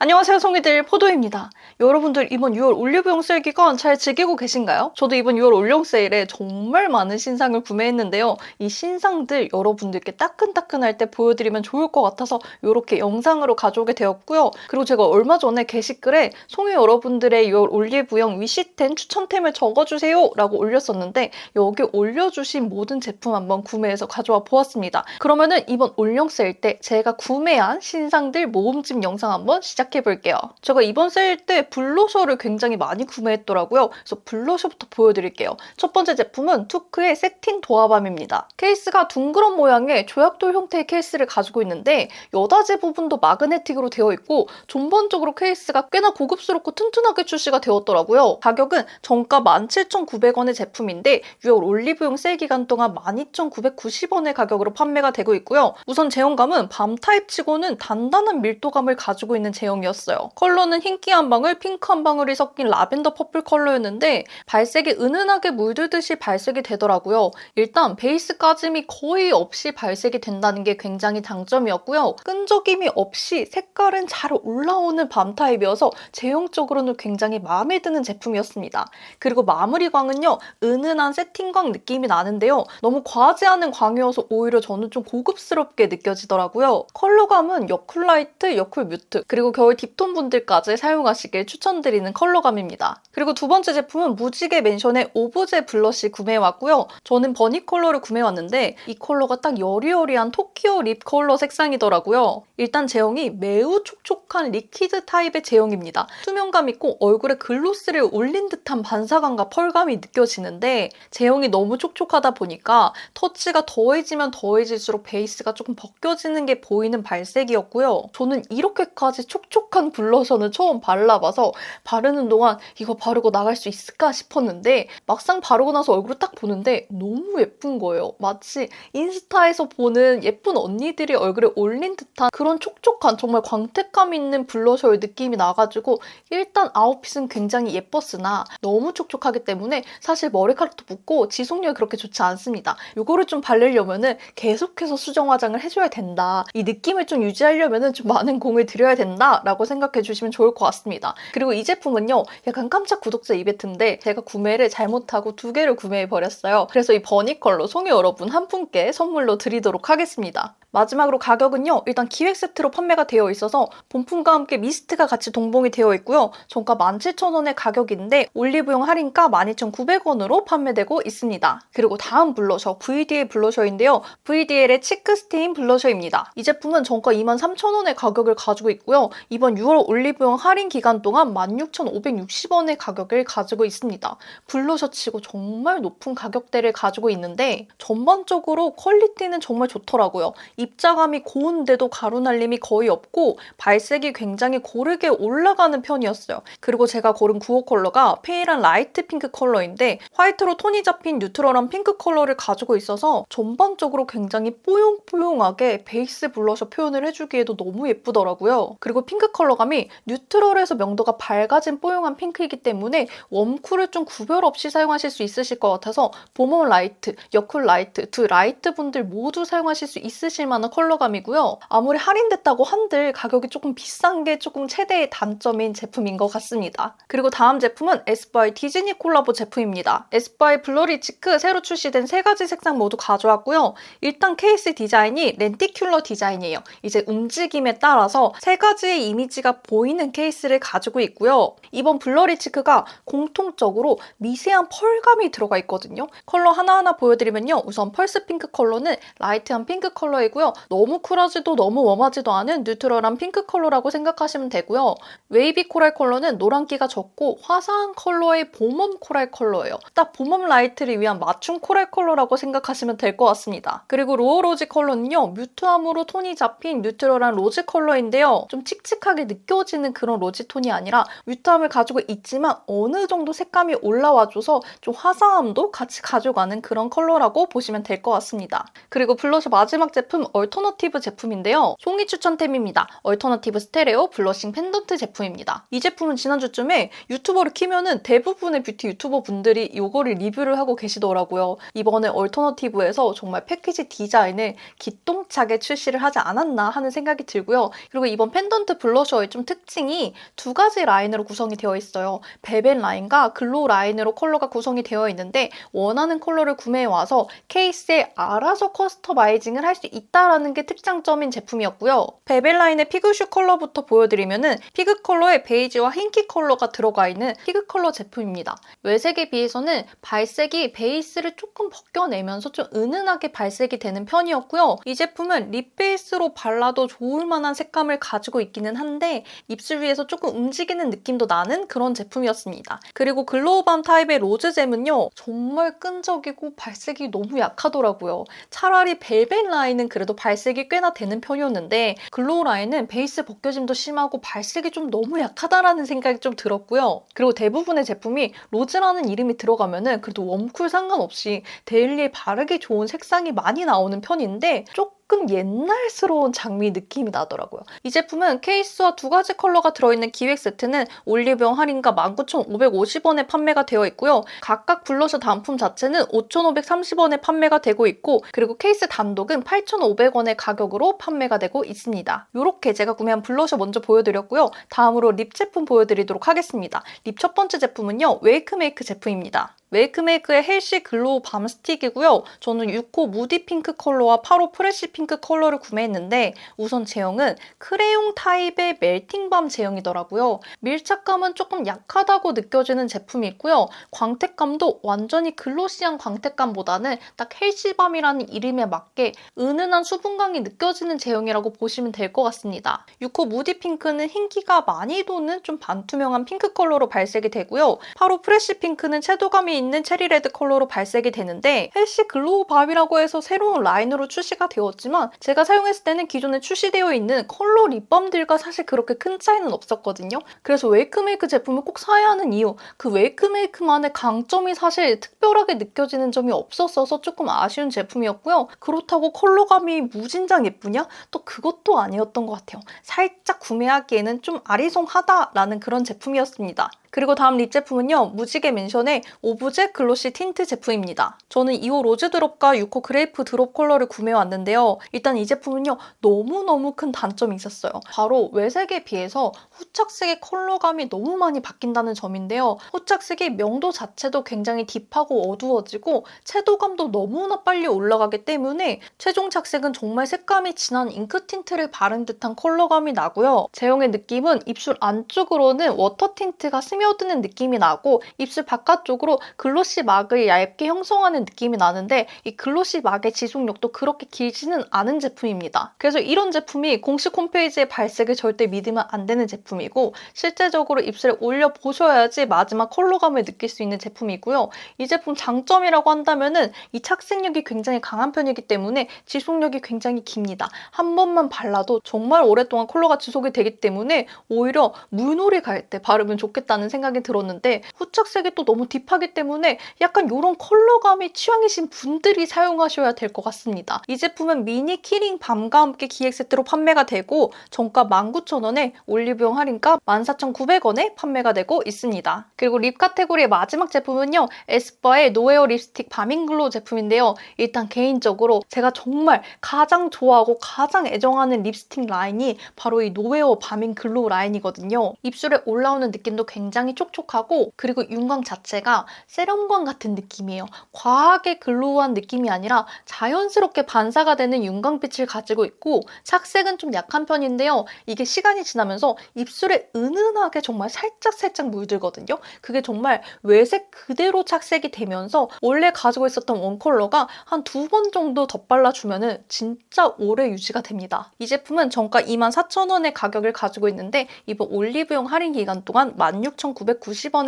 안녕하세요 송이들 포도입니다. 여러분들 이번 6월 올리브영 세일 기간 잘 즐기고 계신가요? 저도 이번 6월 올영 세일에 정말 많은 신상을 구매했는데요. 이 신상들 여러분들께 따끈따끈할 때 보여드리면 좋을 것 같아서 이렇게 영상으로 가져오게 되었고요. 그리고 제가 얼마 전에 게시글에 송이 여러분들의 6월 올리브영 위시템 추천템을 적어주세요 라고 올렸었는데 여기 올려주신 모든 제품 한번 구매해서 가져와 보았습니다. 그러면은 이번 올영 세일 때 제가 구매한 신상들 모음집 영상 한번 시작 해 볼게요. 제가 이번 세일 때 블러셔를 굉장히 많이 구매했더라고요. 그래서 블러셔부터 보여드릴게요. 첫 번째 제품은 투크의 세틴 도화밤입니다. 케이스가 둥그런 모양의 조약돌 형태의 케이스를 가지고 있는데 여다제 부분도 마그네틱으로 되어 있고 전반적으로 케이스가 꽤나 고급스럽고 튼튼하게 출시가 되었더라고요. 가격은 정가 17,900원의 제품인데 6월 올리브영 세일 기간 동안 12,990원의 가격으로 판매가 되고 있고요. 우선 제형감은 밤 타입 치고는 단단한 밀도감을 가지고 있는 제형 이었어요. 컬러는 흰기 한 방울, 핑크 한 방울이 섞인 라벤더 퍼플 컬러였는데 발색이 은은하게 물들듯이 발색이 되더라고요. 일단 베이스 까짐이 거의 없이 발색이 된다는 게 굉장히 장점이었고요. 끈적임이 없이 색깔은 잘 올라오는 밤 타입이어서 제형적으로는 굉장히 마음에 드는 제품이었습니다. 그리고 마무리 광은요, 은은한 세팅광 느낌이 나는데요. 너무 과하지 않은 광이어서 오히려 저는 좀 고급스럽게 느껴지더라고요. 컬러감은 여쿨 라이트, 여쿨 뮤트, 그리고 겨울 딥톤 분들까지 사용하시길 추천드리는 컬러감입니다. 그리고 두 번째 제품은 무지개 맨션의 오브제 블러쉬 구매해왔고요. 저는 버니 컬러를 구매해왔는데 이 컬러가 딱 여리여리한 토끼오 립 컬러 색상이더라고요. 일단 제형이 매우 촉촉한 리퀴드 타입의 제형입니다. 투명감 있고 얼굴에 글로스를 올린 듯한 반사감과 펄감이 느껴지는데 제형이 너무 촉촉하다 보니까 터치가 더해지면 더해질수록 베이스가 조금 벗겨지는 게 보이는 발색이었고요. 저는 이렇게까지 촉촉 한 블러셔는 처음 발라봐서 바르는 동안 이거 바르고 나갈 수 있을까 싶었는데 막상 바르고 나서 얼굴을 딱 보는데 너무 예쁜 거예요. 마치 인스타에서 보는 예쁜 언니들이 얼굴에 올린 듯한 그런 촉촉한 정말 광택감 있는 블러셔의 느낌이 나가지고 일단 아웃핏은 굉장히 예뻤으나 너무 촉촉하기 때문에 사실 머리카락도 붓고 지속력이 그렇게 좋지 않습니다. 이거를 좀 바르려면은 계속해서 수정 화장을 해줘야 된다. 이 느낌을 좀 유지하려면은 좀 많은 공을 들여야 된다 라고 생각해 주시면 좋을 것 같습니다. 그리고 이 제품은요, 약간 깜짝 구독자 이벤트인데 제가 구매를 잘못하고 두 개를 구매해 버렸어요. 그래서 이 버니 컬러 송이 여러분 한 분께 선물로 드리도록 하겠습니다. 마지막으로 가격은요, 일단 기획 세트로 판매가 되어 있어서 본품과 함께 미스트가 같이 동봉이 되어 있고요. 정가 17,000원의 가격인데 올리브영 할인가 12,900원으로 판매되고 있습니다. 그리고 다음 블러셔, VDL 블러셔인데요. VDL의 치크 스테인 블러셔입니다. 이 제품은 정가 23,000원의 가격을 가지고 있고요. 이번 6월 올리브영 할인 기간 동안 16,560원의 가격을 가지고 있습니다. 블러셔 치고 정말 높은 가격대를 가지고 있는데 전반적으로 퀄리티는 정말 좋더라고요. 입자감이 고운데도 가루 날림이 거의 없고 발색이 굉장히 고르게 올라가는 편이었어요. 그리고 제가 고른 구호 컬러가 페일한 라이트 핑크 컬러인데 화이트로 톤이 잡힌 뉴트럴한 핑크 컬러를 가지고 있어서 전반적으로 굉장히 뽀용뽀용하게 베이스 블러셔 표현을 해주기에도 너무 예쁘더라고요. 그리고 핑크 컬러감이 뉴트럴에서 명도가 밝아진 뽀용한 핑크이기 때문에 웜쿨을 좀 구별 없이 사용하실 수 있으실 것 같아서 봄웜 라이트, 여쿨 라이트 두 라이트 분들 모두 사용하실 수 있으실 만한 컬러감이고요. 아무리 할인됐다고 한들 가격이 조금 비싼 게 조금 최대의 단점인 제품인 것 같습니다. 그리고 다음 제품은 에스쁘아의 디즈니 콜라보 제품입니다. 에스쁘아의 블러리 치크 새로 출시된 세 가지 색상 모두 가져왔고요. 일단 케이스 디자인이 렌티큘러 디자인이에요. 이제 움직임에 따라서 세 가지의 이미지가 보이는 케이스를 가지고 있고요. 이번 블러리 치크가 공통적으로 미세한 펄감이 들어가 있거든요. 컬러 하나하나 보여드리면요. 우선 펄스 핑크 컬러는 라이트한 핑크 컬러이고 요. 너무 쿨하지도 너무 웜하지도 않은 뉴트럴한 핑크 컬러라고 생각하시면 되고요. 웨이비 코랄 컬러는 노란기가 적고 화사한 컬러의 봄웜 코랄 컬러예요. 딱 봄웜 라이트를 위한 맞춤 코랄 컬러라고 생각하시면 될 것 같습니다. 그리고 로어 로즈 컬러는요. 뮤트함으로 톤이 잡힌 뉴트럴한 로즈 컬러인데요. 좀 칙칙하게 느껴지는 그런 로즈 톤이 아니라 뮤트함을 가지고 있지만 어느 정도 색감이 올라와줘서 좀 화사함도 같이 가져가는 그런 컬러라고 보시면 될 것 같습니다. 그리고 블러셔 마지막 제품 얼터너티브 제품인데요. 송이 추천템입니다. 얼터너티브 스테레오 블러싱 펜던트 제품입니다. 이 제품은 지난주쯤에 유튜버를 키면은 대부분의 뷰티 유튜버 분들이 이거를 리뷰를 하고 계시더라고요. 이번에 얼터너티브에서 정말 패키지 디자인을 기똥차게 출시를 하지 않았나 하는 생각이 들고요. 그리고 이번 펜던트 블러셔의 좀 특징이 두 가지 라인으로 구성이 되어 있어요. 베벨 라인과 글로우 라인으로 컬러가 구성이 되어 있는데 원하는 컬러를 구매해 와서 케이스에 알아서 커스터마이징을 할 수 있다 라는 게 특장점인 제품이었고요. 베벨 라인의 피그슈 컬러부터 보여드리면은 피그 컬러에 베이지와 흰키 컬러가 들어가 있는 피그 컬러 제품입니다. 외색에 비해서는 발색이 베이스를 조금 벗겨내면서 좀 은은하게 발색이 되는 편이었고요. 이 제품은 립 베이스로 발라도 좋을 만한 색감을 가지고 있기는 한데 입술 위에서 조금 움직이는 느낌도 나는 그런 제품이었습니다. 그리고 글로우밤 타입의 로즈잼은요. 정말 끈적이고 발색이 너무 약하더라고요. 차라리 벨벳 라인은 그래도 발색이 꽤나 되는 편이었는데 글로우 라인은 베이스 벗겨짐도 심하고 발색이 좀 너무 약하다라는 생각이 좀 들었고요. 그리고 대부분의 제품이 로즈라는 이름이 들어가면은 그래도 웜쿨 상관없이 데일리에 바르기 좋은 색상이 많이 나오는 편인데 조금 조금 옛날스러운 장미 느낌이 나더라고요. 이 제품은 케이스와 두 가지 컬러가 들어있는 기획 세트는 올리브영 할인가 19,550원에 판매가 되어 있고요. 각각 블러셔 단품 자체는 5,530원에 판매가 되고 있고 그리고 케이스 단독은 8,500원의 가격으로 판매가 되고 있습니다. 이렇게 제가 구매한 블러셔 먼저 보여드렸고요. 다음으로 립 제품 보여드리도록 하겠습니다. 립 첫 번째 제품은요. 웨이크메이크 제품입니다. 웨이크메이크의 헬시 글로우 밤 스틱이고요. 저는 6호 무디 핑크 컬러와 8호 프레쉬 핑크 컬러를 구매했는데 우선 제형은 크레용 타입의 멜팅 밤 제형이더라고요. 밀착감은 조금 약하다고 느껴지는 제품이 있고요. 광택감도 완전히 글로시한 광택감보다는 딱 헬시 밤이라는 이름에 맞게 은은한 수분감이 느껴지는 제형이라고 보시면 될 것 같습니다. 6호 무디 핑크는 흰기가 많이 도는 좀 반투명한 핑크 컬러로 발색이 되고요. 8호 프레쉬 핑크는 채도감이 있는 체리 레드 컬러로 발색이 되는데 헬시 글로우 밤이라고 해서 새로운 라인으로 출시가 되었지만 제가 사용했을 때는 기존에 출시되어 있는 컬러 립밤들과 사실 그렇게 큰 차이는 없었거든요. 그래서 웨이크메이크 제품을 꼭 사야 하는 이유 그 웨이크메이크만의 강점이 사실 특별하게 느껴지는 점이 없었어서 조금 아쉬운 제품이었고요. 그렇다고 컬러감이 무진장 예쁘냐? 또 그것도 아니었던 것 같아요. 살짝 구매하기에는 좀 아리송하다라는 그런 제품이었습니다. 그리고 다음 립 제품은요. 무지개 멘션의 오브제 글로시 틴트 제품입니다. 저는 2호 로즈 드롭과 6호 그레이프 드롭 컬러를 구매해왔는데요. 일단 이 제품은요. 너무너무 큰 단점이 있었어요. 바로 외색에 비해서 후착색의 컬러감이 너무 많이 바뀐다는 점인데요. 후착색이 명도 자체도 굉장히 딥하고 어두워지고 채도감도 너무나 빨리 올라가기 때문에 최종 착색은 정말 색감이 진한 잉크 틴트를 바른 듯한 컬러감이 나고요. 제형의 느낌은 입술 안쪽으로는 워터 틴트가 스며드는 느낌이 나고 입술 바깥쪽으로 글로시 막을 얇게 형성하는 느낌이 나는데 이 글로시 막의 지속력도 그렇게 길지는 않은 제품입니다. 그래서 이런 제품이 공식 홈페이지에 발색을 절대 믿으면 안 되는 제품이고 실제적으로 입술에 올려 보셔야지 마지막 컬러감을 느낄 수 있는 제품이고요. 이 제품 장점이라고 한다면은 이 착색력이 굉장히 강한 편이기 때문에 지속력이 굉장히 깁니다. 한 번만 발라도 정말 오랫동안 컬러가 지속이 되기 때문에 오히려 물놀이 갈 때 바르면 좋겠다는 생각이 들었는데 후착색이 또 너무 딥하기 때문에 약간 이런 컬러감이 취향이신 분들이 사용하셔야 될 것 같습니다. 이 제품은 미니 키링 밤과 함께 기획 세트로 판매가 되고 정가 19,000원에 올리브영 할인가 14,900원에 판매가 되고 있습니다. 그리고 립 카테고리의 마지막 제품은요. 에스쁘아의 노에어 립스틱 바밍글로우 제품인데요. 일단 개인적으로 제가 정말 가장 좋아하고 가장 애정하는 립스틱 라인이 바로 이 노에어 바밍글로우 라인이거든요. 입술에 올라오는 느낌도 굉장히 촉촉하고 그리고 윤광 자체가 세럼광 같은 느낌이에요. 과하게 글로우한 느낌이 아니라 자연스럽게 반사가 되는 윤광빛을 가지고 있고 착색은 좀 약한 편인데요. 이게 시간이 지나면서 입술에 은은하게 정말 살짝살짝 물들거든요. 그게 정말 외색 그대로 착색이 되면서 원래 가지고 있었던 원 컬러가 한 두 번 정도 덧발라주면 진짜 오래 유지가 됩니다. 이 제품은 정가 24,000원의 가격을 가지고 있는데 이번 올리브영 할인 기간 동안 24,990원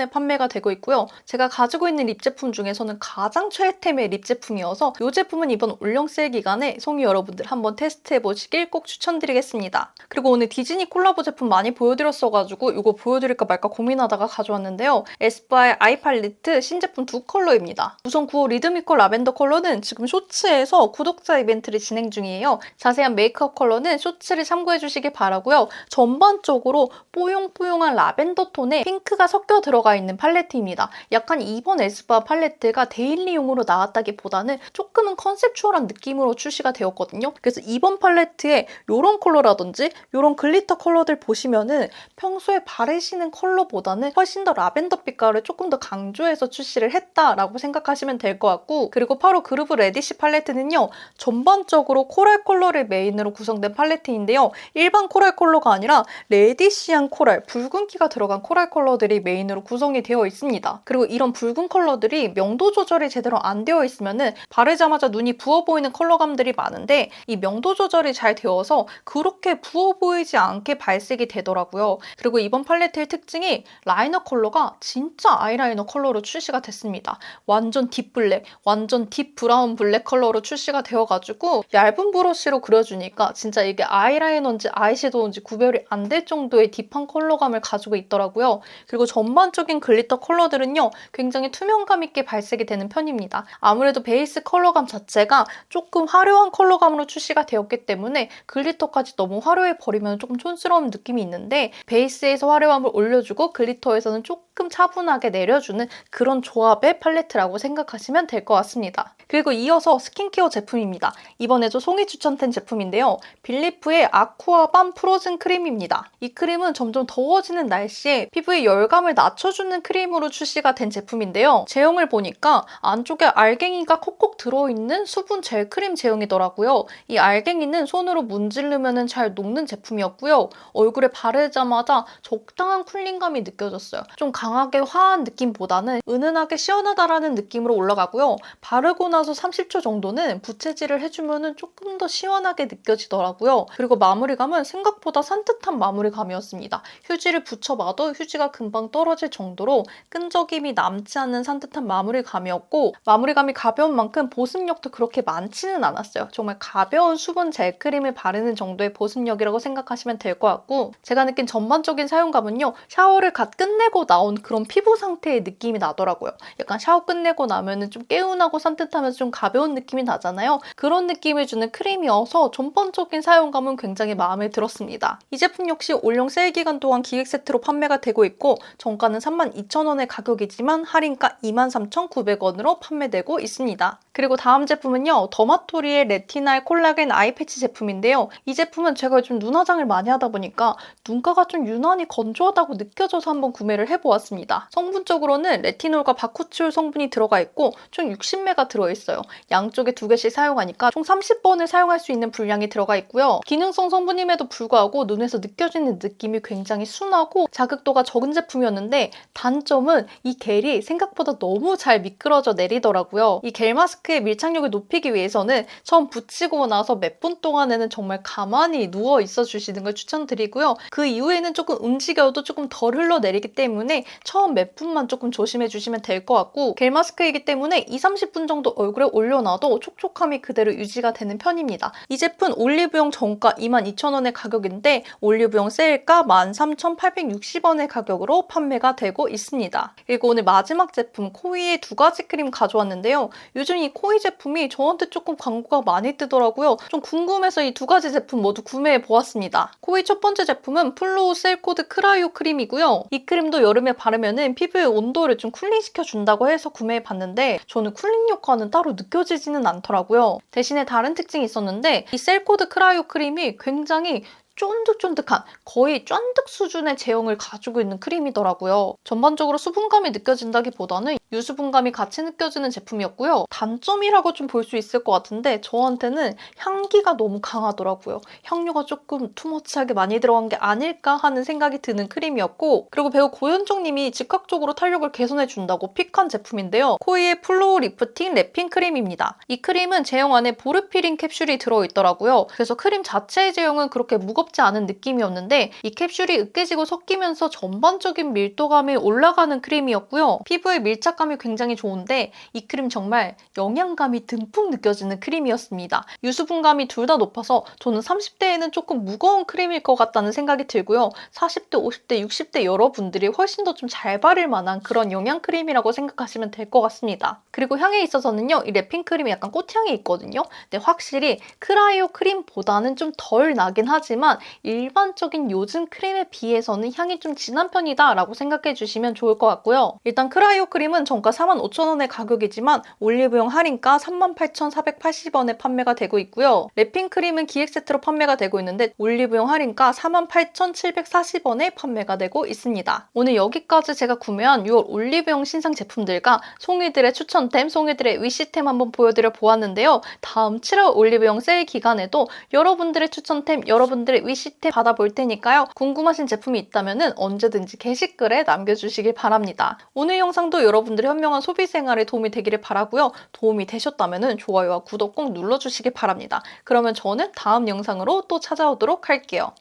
에 판매가 되고 있고요. 제가 가지고 있는 립 제품 중에서는 가장 최애템의 립 제품이어서 이 제품은 이번 올영 세일 기간에 송이 여러분들 한번 테스트해 보시길 꼭 추천드리겠습니다. 그리고 오늘 디즈니 콜라보 제품 많이 보여드렸어가지고 이거 보여드릴까 말까 고민하다가 가져왔는데요. 에스쁘아의 아이 팔리트 신제품 두 컬러입니다. 우선 9호 리드미컬 라벤더 컬러는 지금 쇼츠에서 구독자 이벤트를 진행 중이에요. 자세한 메이크업 컬러는 쇼츠를 참고해 주시길 바라고요. 전반적으로 뽀용뽀용한 라벤더 톤에 핑크 가 섞여 들어가 있는 팔레트입니다. 약간 이번 에스쁘아 팔레트가 데일리용으로 나왔다기보다는 조금은 컨셉추얼한 느낌으로 출시가 되었거든요. 그래서 이번 팔레트에 이런 컬러라든지 이런 글리터 컬러들 보시면은 평소에 바르시는 컬러보다는 훨씬 더 라벤더 빛깔을 조금 더 강조해서 출시를 했다라고 생각하시면 될 것 같고 그리고 바로 그루브 레디시 팔레트는요 전반적으로 코랄 컬러를 메인으로 구성된 팔레트인데요 일반 코랄 컬러가 아니라 레디시한 코랄 붉은기가 들어간 코랄 컬러 들이 메인으로 구성이 되어 있습니다 그리고 이런 붉은 컬러들이 명도 조절이 제대로 안 되어 있으면은 바르자마자 눈이 부어 보이는 컬러감들이 많은데 이 명도 조절이 잘 되어서 그렇게 부어 보이지 않게 발색이 되더라고요 그리고 이번 팔레트의 특징이 라이너 컬러가 진짜 아이라이너 컬러로 출시가 됐습니다. 완전 딥 블랙, 완전 딥 브라운 블랙 컬러로 출시가 되어가지고 얇은 브러쉬로 그려주니까 진짜 이게 아이라이너인지 아이섀도우인지 구별이 안 될 정도의 딥한 컬러감을 가지고 있더라고요. 그리고 전반적인 글리터 컬러들은요, 굉장히 투명감 있게 발색이 되는 편입니다. 아무래도 베이스 컬러감 자체가 조금 화려한 컬러감으로 출시가 되었기 때문에 글리터까지 너무 화려해 버리면 조금 촌스러운 느낌이 있는데 베이스에서 화려함을 올려주고 글리터에서는 조금 차분하게 내려주는 그런 조합의 팔레트라고 생각하시면 될 것 같습니다. 그리고 이어서 스킨케어 제품입니다. 이번에도 송이 추천템 제품인데요. 빌리프의 아쿠아밤 프로즌 크림입니다. 이 크림은 점점 더워지는 날씨에 피부의 열감을 낮춰주는 크림으로 출시가 된 제품인데요. 제형을 보니까 안쪽에 알갱이가 콕콕 들어있는 수분 젤 크림 제형이더라고요. 이 알갱이는 손으로 문지르면 잘 녹는 제품이었고요. 얼굴에 바르자마자 적당한 쿨링감이 느껴졌어요. 좀 강하게 화한 느낌보다는 은은하게 시원하다라는 느낌으로 올라가고요. 바르고 나서 30초 정도는 부채질을 해주면 조금 더 시원하게 느껴지더라고요. 그리고 마무리감은 생각보다 산뜻한 마무리감이었습니다. 휴지를 붙여봐도 휴지가 금방 떨어질 정도로 끈적임이 남지 않는 산뜻한 마무리감이었고 마무리감이 가벼운 만큼 보습력도 그렇게 많지는 않았어요. 정말 가벼운 수분 젤 크림을 바르는 정도의 보습력이라고 생각하시면 될 것 같고 제가 느낀 전반적인 사용감은요. 샤워를 갓 끝내고 나온 그런 피부 상태의 느낌이 나더라고요. 약간 샤워 끝내고 나면은 좀 개운하고 산뜻하면 서 좀 가벼운 느낌이 나잖아요. 그런 느낌을 주는 크림이어서 전반적인 사용감은 굉장히 마음에 들었습니다. 이 제품 역시 올영 세일 기간 동안 기획 세트로 판매가 되고 있고 정가는 32,000원의 가격이지만 할인가 23,900원으로 판매되고 있습니다. 그리고 다음 제품은요. 더마토리의 레티날 콜라겐 아이 패치 제품인데요. 이 제품은 제가 요즘 눈 화장을 많이 하다 보니까 눈가가 좀 유난히 건조하다고 느껴져서 한번 구매를 해보았습니다. 성분적으로는 레티놀과 바쿠치올 성분이 들어가 있고 총 60매가 들어있 어요. 양쪽에 두 개씩 사용하니까 총 30번을 사용할 수 있는 분량이 들어가 있고요. 기능성 성분임에도 불구하고 눈에서 느껴지는 느낌이 굉장히 순하고 자극도가 적은 제품이었는데 단점은 이 겔이 생각보다 너무 잘 미끄러져 내리더라고요. 이 겔 마스크의 밀착력을 높이기 위해서는 처음 붙이고 나서 몇 분 동안에는 정말 가만히 누워 있어 주시는 걸 추천드리고요. 그 이후에는 조금 움직여도 조금 덜 흘러내리기 때문에 처음 몇 분만 조금 조심해 주시면 될 것 같고 겔 마스크이기 때문에 2, 30분 정도 얼굴 에 올려놔도 촉촉함이 그대로 유지가 되는 편입니다. 이 제품 올리브영 정가 22,000원의 가격인데 올리브영 세일가 13,860원의 가격으로 판매가 되고 있습니다. 그리고 오늘 마지막 제품 코이의 두 가지 크림 가져왔는데요. 요즘 이 코이 제품이 저한테 조금 광고가 많이 뜨더라고요. 좀 궁금해서 이 두 가지 제품 모두 구매해 보았습니다. 코이 첫 번째 제품은 플로우 셀코드 크라이오 크림이고요. 이 크림도 여름에 바르면은 피부의 온도를 좀 쿨링시켜 준다고 해서 구매해 봤는데 저는 쿨링 효과는 따로 느껴지지는 않더라고요. 대신에 다른 특징이 있었는데 이 셀코드 크라이오 크림이 굉장히 쫀득쫀득한 거의 쫀득 수준의 제형을 가지고 있는 크림이더라고요. 전반적으로 수분감이 느껴진다기보다는 유수분감이 같이 느껴지는 제품이었고요. 단점이라고 좀 볼 수 있을 것 같은데 저한테는 향기가 너무 강하더라고요. 향료가 조금 투머치하게 많이 들어간 게 아닐까 하는 생각이 드는 크림이었고 그리고 배우 고현정 님이 즉각적으로 탄력을 개선해준다고 픽한 제품인데요. 코이의 플로우 리프팅 랩핑 크림입니다. 이 크림은 제형 안에 보르피린 캡슐이 들어있더라고요. 그래서 크림 자체의 제형은 그렇게 무겁지 않은 느낌이었는데 이 캡슐이 으깨지고 섞이면서 전반적인 밀도감이 올라가는 크림이었고요. 피부의 밀착 감이 굉장히 좋은데 이 크림 정말 영양감이 듬뿍 느껴지는 크림이었습니다. 유수분감이 둘 다 높아서 저는 30대에는 조금 무거운 크림일 것 같다는 생각이 들고요. 40대, 50대, 60대 여러분들이 훨씬 더 좀 잘 바를 만한 그런 영양 크림이라고 생각하시면 될 것 같습니다. 그리고 향에 있어서는요, 이 랩핑 크림이 약간 꽃향이 있거든요. 근데 확실히 크라이오 크림보다는 좀 덜 나긴 하지만 일반적인 요즘 크림에 비해서는 향이 좀 진한 편이다라고 생각해 주시면 좋을 것 같고요. 일단 크라이오 크림은 정가 45,000원의 가격이지만 올리브영 할인가 38,480원에 판매가 되고 있고요. 랩핑 크림은 기획 세트로 판매가 되고 있는데 올리브영 할인가 48,740원에 판매가 되고 있습니다. 오늘 여기까지 제가 구매한 6월 올리브영 신상 제품들과 송이들의 추천템, 송이들의 위시템 한번 보여드려 보았는데요. 다음 7월 올리브영 세일 기간에도 여러분들의 추천템, 여러분들의 위시템 받아볼 테니까요. 궁금하신 제품이 있다면 언제든지 게시글에 남겨주시길 바랍니다. 오늘 영상도 여러분들 의 현명한 소비 생활에 도움이 되기를 바라고요. 도움이 되셨다면 좋아요와 구독 꼭 눌러주시길 바랍니다. 그러면 저는 다음 영상으로 또 찾아오도록 할게요.